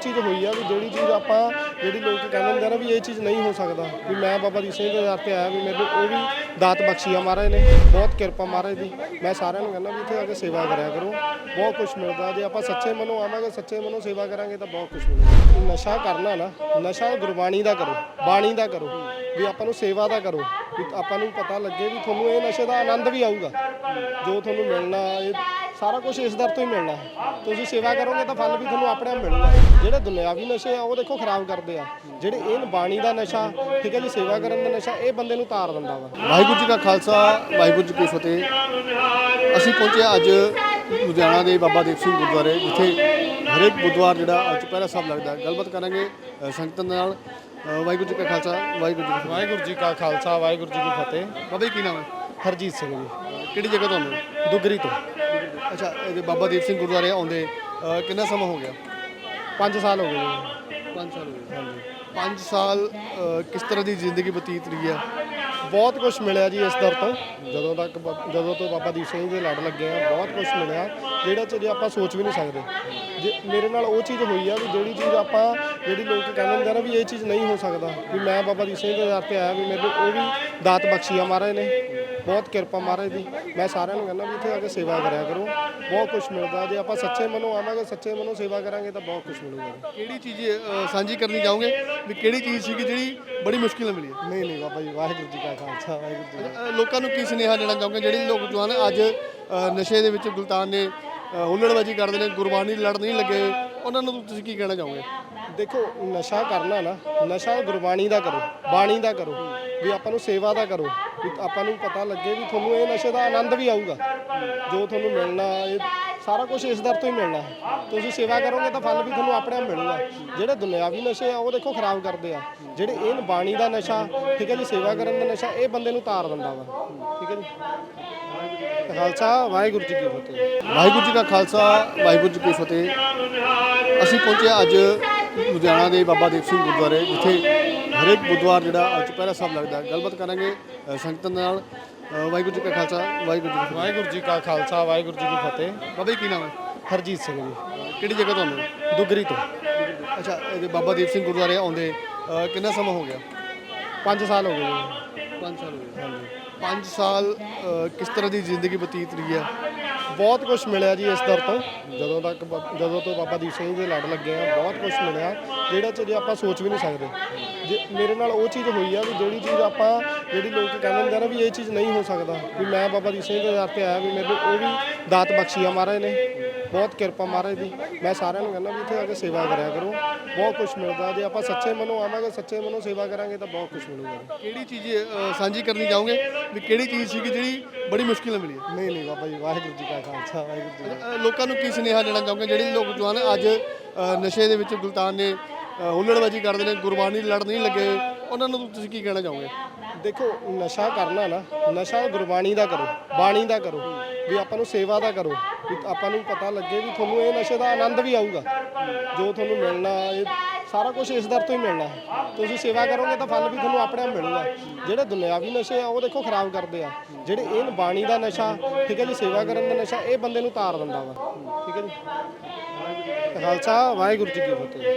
ਚੀਜ਼ ਹੋਈ ਆ ਵੀ ਜਿਹੜੀ ਚੀਜ਼ ਆਪਾਂ ਜਿਹੜੀ ਲੋਕ ਕਹਿੰਦੇ ਹੁੰਦੇ ਆ ਨਾ ਵੀ ਇਹ ਚੀਜ਼ ਨਹੀਂ ਹੋ ਸਕਦਾ, ਵੀ ਮੈਂ ਬਾਬਾ ਦੀ ਸਿੰਘ ਦੇ ਦਰ ਤੇ ਆਇਆ ਵੀ ਮੈਨੂੰ ਉਹ ਵੀ ਦਾਤ ਬਖਸ਼ੀ ਆ ਮਹਾਰਾਜ ਨੇ, ਬਹੁਤ ਕਿਰਪਾ ਮਹਾਰਾਜ ਦੀ। ਮੈਂ ਸਾਰਿਆਂ ਨੂੰ ਕਹਿੰਦਾ ਵੀ ਇੱਥੇ ਆ ਕੇ ਸੇਵਾ ਕਰਿਆ ਕਰੋ, ਬਹੁਤ ਕੁਝ ਮਿਲਦਾ। ਜੇ ਆਪਾਂ ਸੱਚੇ ਮਨੋਂ ਆਵਾਂਗੇ, ਸੱਚੇ ਮਨੋਂ ਸੇਵਾ ਕਰਾਂਗੇ ਤਾਂ ਬਹੁਤ ਕੁਝ ਮਿਲਦਾ। ਨਸ਼ਾ ਕਰਨਾ ਨਾ, ਨਸ਼ਾ ਗੁਰਬਾਣੀ ਦਾ ਕਰੋ, ਬਾਣੀ ਦਾ ਕਰੋ, ਵੀ ਆਪਾਂ ਨੂੰ ਸੇਵਾ ਦਾ ਕਰੋ। ਵੀ ਆਪਾਂ ਨੂੰ ਪਤਾ ਲੱਗੇ ਵੀ ਤੁਹਾਨੂੰ ਇਹ ਨਸ਼ੇ ਦਾ ਆਨੰਦ ਵੀ ਆਊਗਾ। ਜੋ ਤੁਹਾਨੂੰ ਮਿਲਣਾ, ਇਹ ਸਾਰਾ ਕੁਝ ਇਸ ਦਰ ਤੋਂ ਹੀ ਮਿਲਣਾ ਹੈ। ਤੁਸੀਂ ਸੇਵਾ ਕਰੋਗੇ ਤਾਂ ਫਲ ਵੀ ਤੁਹਾਨੂੰ ਆਪਣੇ ਆਪ ਮਿਲਣਾ। ਜਿਹੜੇ ਦੁਨਿਆਵੀ ਨਸ਼ੇ ਆ ਉਹ ਦੇਖੋ ਖਰਾਬ ਕਰਦੇ ਆ। ਜਿਹੜੇ ਇਹ ਬਾਣੀ ਦਾ ਨਸ਼ਾ ਠੀਕ ਹੈ ਜੀ ਸੇਵਾ ਕਰਨ ਦਾ ਨਸ਼ਾ ਇਹ ਬੰਦੇ ਨੂੰ ਤਾਰ ਦਿੰਦਾ ਵਾ। ਵਾਹਿਗੁਰੂ ਜੀ ਕਾ ਖਾਲਸਾ ਵਾਹਿਗੁਰੂ ਜੀ ਕੀ ਫਤਿਹ। ਅਸੀਂ ਪਹੁੰਚੇ ਅੱਜ ਲੁਧਿਆਣਾ ਦੇ ਬਾਬਾ ਦੀਪ ਸਿੰਘ ਗੁਰਦੁਆਰੇ ਜਿੱਥੇ ਹਰੇਕ ਬੁੱਧਵਾਰ ਜਿਹੜਾ ਚੁਪਹਿਰਾ ਸਾਹਿਬ ਲੱਗਦਾ ਹੈ। ਗੱਲਬਾਤ ਕਰਾਂਗੇ ਸੰਗਤਾਂ ਦੇ ਨਾਲ। ਵਾਹਿਗੁਰੂ ਜੀ ਕਾ ਖਾਲਸਾ ਵਾਹਿਗੁਰੂ ਜੀ ਕੀ ਫਤਿਹ। ਵਾਹਿਗੁਰੂ ਜੀ ਕਾ ਖਾਲਸਾ ਵਾਹਿਗੁਰੂ ਜੀ ਕੀ ਫਤਿਹ। ਬਾਬਾ ਜੀ ਕੀ ਨਾਮ ਹੈ? ਹਰਜੀਤ ਸਿੰਘ ਜੀ। ਕਿਹੜੀ ਜਗ੍ਹਾ ਤੁਹਾਨੂੰ ਦੁਗਰੀ ਤੋਂ। ਅੱਛਾ ਇਹਦੇ ਬਾਬਾ ਦੀਪ ਸਿੰਘ ਗੁਰਦੁਆਰੇ ਆਉਂਦੇ ਅ, ਕਿੰਨਾ ਸਮਾਂ ਹੋ ਗਿਆ? 5 ਸਾਲ ਹੋ ਗਏ ਜੀ। 5 ਸਾਲ ਹੋ ਗਏ ਹਾਂਜੀ। 5 ਸਾਲ ਅ, ਕਿਸ ਤਰ੍ਹਾਂ ਦੀ ਜ਼ਿੰਦਗੀ ਬਤੀਤ ਰਹੀ ਹੈ ਬਹੁਤ ਕੁਝ ਮਿਲਿਆ ਜੀ ਇਸ ਦਰ ਤੋਂ। ਜਦੋਂ ਤੱਕ ਬ- ਜਦੋਂ ਤੋਂ ਬਾਬਾ ਦੀਪ ਸਿੰਘ ਦੇ ਲੜ ਲੱਗੇ ਆ ਬਹੁਤ ਕੁਝ ਮਿਲਿਆ ਜਿਹੜਾ ਜੇ ਆਪਾਂ ਸੋਚ ਵੀ ਨਹੀਂ ਸਕਦੇ। ਜੇ ਮੇਰੇ ਨਾਲ ਉਹ ਚੀਜ਼ ਹੋਈ ਆ ਵੀ ਜਿਹੜੀ ਚੀਜ਼ ਆਪਾਂ ਜਿਹੜੀ ਲੋਕ ਕਹਿੰਦੇ ਹੁੰਦੇ ਆ ਨਾ ਵੀ ਇਹ ਚੀਜ਼ ਨਹੀਂ ਹੋ ਸਕਦਾ ਵੀ ਮੈਂ ਬਾਬਾ ਦੀਪ ਸਿੰਘ ਦੇ ਦਰ ਤੇ ਆਇਆ ਵੀ ਮੈਨੂੰ ਉਹ ਵੀ ਦਾਤ ਬਖਸ਼ੀ ਆ ਮਹਾਰਾਜ ਨੇ। ਬਹੁਤ ਕਿਰਪਾ ਮਹਾਰਾਜ ਦੀ। ਮੈਂ ਸਾਰਿਆਂ ਨੂੰ ਕਹਿੰਦਾ ਵੀ ਇੱਥੇ ਆ ਕੇ ਸੇਵਾ ਕਰਿਆ ਕਰੋ। ਬਹੁਤ ਕੁਝ ਮਿਲਦਾ। ਜੇ ਆਪਾਂ ਸੱਚੇ ਮਨੋਂ ਆਵਾਂਗੇ ਸੱਚੇ ਮਨੋਂ ਸੇਵਾ ਕਰਾਂਗੇ ਤਾਂ ਬਹੁਤ ਕੁਝ ਮਿਲੂਗਾ। ਕਿਹੜੀ ਚੀਜ਼ ਅ, ਸਾਂਝੀ ਕਰਨੀ ਚਾਹੋਗੇ? ਵੀ ਕਿਹੜੀ ਚੀਜ਼ ਸੀ ਜਿਹੜੀ ਬੜੀ ਮੁਸ਼ਕਿਲ ਨਾਲ ਮਿਲੀ? ਹੈ ਨਹੀਂ ਨਹੀਂ ਬਾਬਾ ਜੀ ਵਾਹਿਗੁਰੂ ਜੀ ਕਾ ਖਾਲਸਾ ਵਾਹਿਗੁਰੂ ਜੀ ਕੀ ਫਤਿਹ। ਅ, ਲੋਕਾਂ ਨੂੰ ਕੀ ਸੁਨੇਹਾ ਦੇਣਾ ਚਾਹੋਗੇ? ਜਿਹੜੇ ਲੋਕ ਜਵਾਨ ਅੱਜ ਅ, ਨਸ਼ੇ ਦੇ ਵਿੱਚ ਗੁਲਤਾਨ ਨੇ ਹੁੱਲੜਬਾਜ਼ੀ ਕਰਦੇ ਨੇ, ਗੁਰਬਾਣੀ ਲੜਨ ਨਹੀਂ ਲੱਗੇ। ਉਹਨਾਂ ਨੂੰ ਤੁਸੀਂ ਕੀ ਕਹਿਣਾ ਚਾਹੋਗੇ? ਦੇਖੋ, ਨਸ਼ਾ ਕਰਨਾ ਨਾ, ਨਸ਼ਾ ਗੁਰਬਾਣੀ ਦਾ ਕਰੋ, ਬਾਣੀ ਦਾ ਕਰੋ, ਵੀ ਆਪਾਂ ਨੂੰ ਸੇਵਾ ਦਾ ਕਰੋ। ਵੀ ਆਪਾਂ ਨੂੰ ਪਤਾ ਲੱਗੇ ਵੀ ਤੁਹਾਨੂੰ ਇਹ ਨਸ਼ੇ ਦਾ ਆਨੰਦ ਵੀ ਆਊਗਾ। ਜੋ ਤੁਹਾਨੂੰ ਮਿਲਣਾ, ਇਹ ਸਾਰਾ ਕੁਝ ਇਸ ਦਰ ਤੋਂ ਹੀ ਮਿਲਣਾ ਹੈ। ਤੁਸੀਂ ਸੇਵਾ ਕਰੋਗੇ ਤਾਂ ਫਲ ਵੀ ਤੁਹਾਨੂੰ ਆਪਣੇ ਆਪ ਮਿਲੂਗਾ। ਜਿਹੜੇ ਦੁਨਿਆਵੀ ਨਸ਼ੇ ਆ, ਉਹ ਦੇਖੋ ਖਰਾਬ ਕਰਦੇ ਆ। ਜਿਹੜੇ ਇਹ ਬਾਣੀ ਦਾ ਨਸ਼ਾ, ਠੀਕ ਹੈ ਜੀ, ਸੇਵਾ ਕਰਨ ਦਾ ਨਸ਼ਾ, ਇਹ ਬੰਦੇ ਨੂੰ ਤਾਰ ਦਿੰਦਾ ਵਾ। ਠੀਕ ਹੈ ਜੀ। ਖਾਲਸਾ, ਵਾਹਿਗੁਰੂ ਜੀ ਕੀ ਫਤਿਹ। ਵਾਹਿਗੁਰੂ ਜੀ ਕਾ ਖਾਲਸਾ, ਵਾਹਿਗੁਰੂ ਜੀ ਕੀ ਫਤਿਹ। ਅਸੀਂ ਪਹੁੰਚੇ ਅੱਜ ਲੁਧਿਆਣਾ ਦੇ ਬਾਬਾ ਦੀਪ ਸਿੰਘ ਗੁਰਦੁਆਰੇ, ਜਿੱਥੇ ਹਰੇਕ ਬੁੱਧਵਾਰ ਜਿਹੜਾ ਅੱਜ ਚੁਪਹਿਰਾ ਸਾਹਿਬ ਲੱਗਦਾ ਗੱਲਬਾਤ ਕਰਾਂਗੇ ਸੰਗਤਾਂ ਦੇ ਨਾਲ। ਅ, ਵਾਹਿਗੁਰੂ ਜੀ ਕਾ ਖਾਲਸਾ ਵਾਹਿਗੁਰੂ ਜੀ ਕੀ ਵਾਹਿਗੁਰੂ ਜੀ ਕਾ ਖਾਲਸਾ ਵਾਹਿਗੁਰੂ ਜੀ ਕੀ ਫਤਿਹ। ਬਾਬਾ ਜੀ ਕੀ ਨਾਮ ਹੈ? ਹਰਜੀਤ ਸਿੰਘ ਜੀ। ਕਿਹੜੀ ਜਗ੍ਹਾ ਤੁਹਾਨੂੰ ਦੁਗਰੀ ਤੋਂ। ਅੱਛਾ ਇਹਦੇ ਬਾਬਾ ਦੀਪ ਸਿੰਘ ਗੁਰਦੁਆਰੇ ਆਉਂਦੇ ਅ, ਕਿੰਨਾ ਸਮਾਂ ਹੋ ਗਿਆ? 5 ਸਾਲ ਹੋ ਗਏ ਜੀ। 5 ਸਾਲ ਹੋ ਗਏ। ਹਾਂਜੀ। 5 ਸਾਲ ਅ, ਕਿਸ ਤਰ੍ਹਾਂ ਦੀ ਜ਼ਿੰਦਗੀ ਬਤੀਤ ਰਹੀ ਹੈ? ਬਹੁਤ ਕੁਝ ਮਿਲਿਆ ਜੀ ਇਸ ਦਰ ਤੋਂ। ਜਦੋਂ ਤੱਕ ਬ- ਜਦੋਂ ਤੋਂ ਬਾਬਾ ਦੀਪ ਸਿੰਘ ਦੇ ਲੜ ਲੱਗੇ ਆ, ਬਹੁਤ ਕੁਝ ਮਿਲਿਆ। ਜਿਹੜਾ ਚੀਜ਼ ਆਪਾਂ ਸੋਚ ਵੀ ਨਹੀਂ ਸਕਦੇ। ਜੇ ਮੇਰੇ ਨਾਲ ਉਹ ਚੀਜ਼ ਹੋਈ ਆ ਵੀ ਜਿਹੜੀ ਚੀਜ਼ ਆਪਾਂ ਜਿਹੜੀ ਲੋਕ ਕਹਿੰਦੇ ਹੁੰਦੇ ਆ ਨਾ ਵੀ ਇਹ ਚੀਜ਼ ਨਹੀਂ ਹੋ ਸਕਦਾ। ਵੀ ਮੈਂ ਬਾਬਾ ਦੀਪ ਸਿੰਘ ਦੇ ਦਰ ਤੇ ਆਇਆ ਵੀ ਮੈਨੂੰ ਉਹ ਵੀ ਦਾਤ ਬਖਸ਼ੀ ਆ ਮਹਾਰਾਜ ਨੇ। ਬਹੁਤ ਕਿਰਪਾ ਮਹਾਰਾਜ ਦੀ। ਮੈਂ ਸਾਰਿਆਂ ਨੂੰ ਕਹਿੰਦਾ ਵੀ ਇੱਥੇ ਆ ਕੇ ਸੇਵਾ ਕਰਿਆ ਕਰੋ। ਬਹੁਤ ਕੁਝ ਮਿਲਦਾ। ਜੇ ਆਪਾਂ ਸੱਚੇ ਮਨੋਂ ਆਵਾਂਗੇ ਸੱਚੇ ਮਨੋਂ ਸੇਵਾ ਕਰਾਂਗੇ ਤਾਂ ਬਹੁਤ ਕੁਝ ਮਿਲੂਗਾ। ਕਿਹੜੀ ਚੀਜ਼ ਅ, ਸਾਂਝੀ ਕਰਨੀ ਚਾਹੋਗੇ? ਵੀ ਕਿਹੜੀ ਚੀਜ਼ ਸੀ ਜਿਹੜੀ ਬੜੀ ਮੁਸ਼ਕਿਲ ਨਾਲ ਮਿਲੀ? ਹੈ ਨਹੀਂ ਨਹੀਂ ਬਾਬਾ ਜੀ ਵਾਹਿਗੁਰੂ ਜੀ ਕਾ ਖਾਲਸਾ ਵਾਹਿਗੁਰੂ ਜੀ ਕੀ ਫਤਿਹ। ਅ, ਲੋਕਾਂ ਨੂੰ ਕੀ ਸੁਨੇਹਾ ਦੇਣਾ ਚਾਹੋਗੇ? ਜਿਹੜੇ ਲੋਕ ਜਵਾਨ ਅੱਜ ਅ, ਨਸ਼ੇ ਦੇ ਵਿੱਚ ਗੁਲਤਾਨ ਨੇ ਅ, ਹੁੱਲੜਬਾਜ਼ੀ ਕਰਦੇ ਨੇ ਗੁਰਬਾਣੀ ਲੜ ਨਹੀਂ ਲੱਗੇ। ਉਹਨਾਂ ਨੂੰ ਤੁਸੀਂ ਕੀ ਕਹਿਣਾ ਚਾਹੋਗੇ? ਦੇਖੋ, ਨਸ਼ਾ ਕਰਨਾ ਨਾ, ਨਸ਼ਾ ਗੁਰਬਾਣੀ ਦਾ ਕਰੋ, ਬਾਣੀ ਦਾ ਕਰੋ, ਵੀ ਆਪਾਂ ਨੂੰ ਸੇਵਾ ਦਾ ਕਰੋ, ਵੀ ਆਪਾਂ ਨੂੰ ਪਤਾ ਲੱਗੇ ਵੀ ਤੁਹਾਨੂੰ ਇਹ ਨਸ਼ੇ ਦਾ ਆਨੰਦ ਵੀ ਆਊਗਾ, ਜੋ ਤੁਹਾਨੂੰ ਮਿਲਣਾ, ਇਹ ਸਾਰਾ ਕੁਝ ਇਸ ਦਰ ਤੋਂ ਹੀ ਮਿਲਣਾ। ਹੈ। ਤੁਸੀਂ ਸੇਵਾ ਕਰੋਗੇ ਤਾਂ ਫਲ ਵੀ ਤੁਹਾਨੂੰ ਆਪਣੇ ਆਪ ਮਿਲੂਗਾ। ਜਿਹੜੇ ਦੁਨਿਆਵੀ ਨਸ਼ੇ ਆ, ਉਹ ਦੇਖੋ ਖਰਾਬ ਕਰਦੇ ਆ। ਜਿਹੜੇ ਇਹ ਬਾਣੀ ਦਾ ਨਸ਼ਾ, ਠੀਕ ਹੈ ਜੀ, ਸੇਵਾ ਕਰਨ ਦਾ ਨਸ਼ਾ, ਇਹ ਬੰਦੇ ਨੂੰ ਤਾਰ ਦਿੰਦਾ ਵਾ। ਠੀਕ ਹੈ ਜੀ। ਖਾਲਸਾ, ਵਾਹਿਗੁਰੂ ਜੀ ਕੀ ਫਤਿਹ।